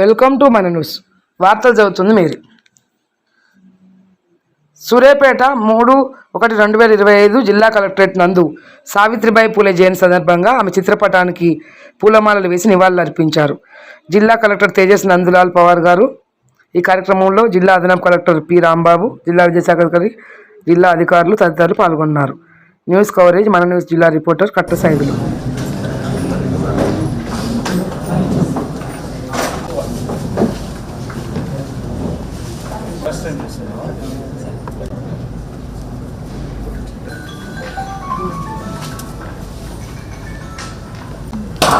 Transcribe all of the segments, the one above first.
Welcome to మన news. వార్తలు చదువుతుంది మీరు. సూర్యాపేట మూడు ఒకటి రెండు వేల ఇరవై ఐదు జిల్లా కలెక్టరేట్ నందు సావిత్రిబాయి పూలే జయంతి సందర్భంగా ఆమె చిత్రపటానికి పూలమాలలు వేసి నివాళులర్పించారు జిల్లా కలెక్టర్ తేజస్ నందులాల్ పవార్ గారు ఈ కార్యక్రమంలో జిల్లా అదనపు కలెక్టర్ పి రాంబాబు జిల్లా విద్యాశాఖ అధికారి జిల్లా అధికారులు తదితరులు పాల్గొన్నారు. న్యూస్ కవరేజ్ మన న్యూస్ జిల్లా రిపోర్టర్ కట్ట సైదులు.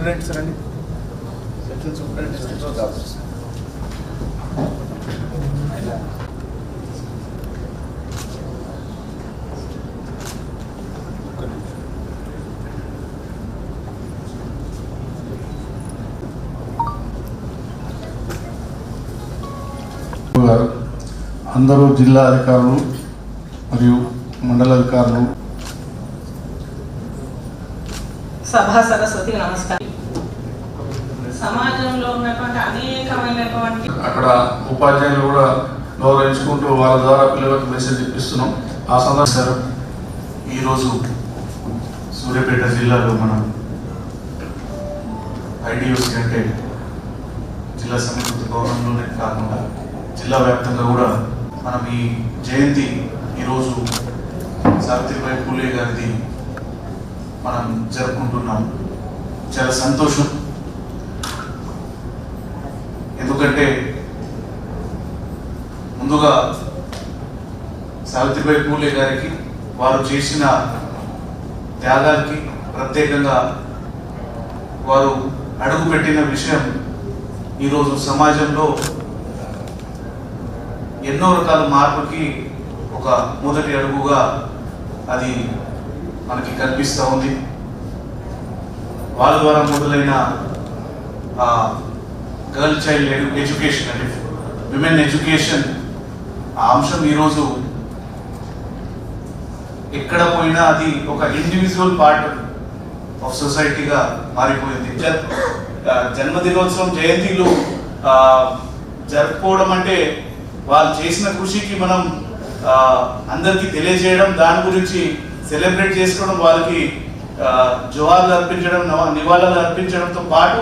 సూపరింటెండెంట్స్ రండి. సెక్షన్ సూపరింటెండెంట్స్ గారు అందరూ జిల్లా అధికారులు మరియు మండల అధికారులు. సభా సరస్వతికి నమస్కారం. సమాజంలో ఉన్నటువంటి అనేకమైనటువంటి అక్కడ ఉపాధ్యాయులు కూడా గౌరవించుకుంటూ వాళ్ళ ద్వారా పిల్లలకు మెసేజ్ ఇప్పిస్తున్నాం. ఆ సందర్భంగా ఈరోజు సూర్యాపేట జిల్లాలో మనం ఐడిఓసి అంటే జిల్లా సమీకృత భవనంలోనే కాకుండా జిల్లా వ్యాప్తంగా కూడా మనం ఈ జయంతి ఈరోజు సావిత్రిబాయి పూలే గారిది మనం జరుపుకుంటున్నాం. చాలా సంతోషం. అంటే ముందుగా సావిత్రిబాయి పూలే గారికి వారు చేసిన త్యాగానికి ప్రత్యేకంగా వారు అడుగుపెట్టిన విషయం ఈరోజు సమాజంలో ఎన్నో రకాల మార్పుకి ఒక మొదటి అడుగుగా అది మనకి కనిపిస్తూ ఉంది. వాళ్ళ ద్వారా మొదలైన గర్ల్ చైల్డ్ ఎడ్యుకేషన్ అంటే విమెన్ ఎడ్యుకేషన్ ఆ అంశం ఈరోజు ఎక్కడ పోయినా అది ఒక ఇండివిజువల్ పార్ట్ ఆఫ్ సొసైటీగా మారిపోయింది. జన్మదినోత్సవం జయంతిలు జరుపుకోవడం అంటే వాళ్ళు చేసిన కృషికి మనం అందరికీ తెలియజేయడం దాని గురించి సెలబ్రేట్ చేసుకోవడం వాళ్ళకి ఆ, జోహార్లు అర్పించడం నివాళులు అర్పించడంతో పాటు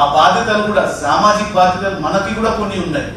ఆ బాధ్యతలు కూడా సామాజిక బాధ్యతలు మనకి కూడా కొన్ని ఉన్నాయి.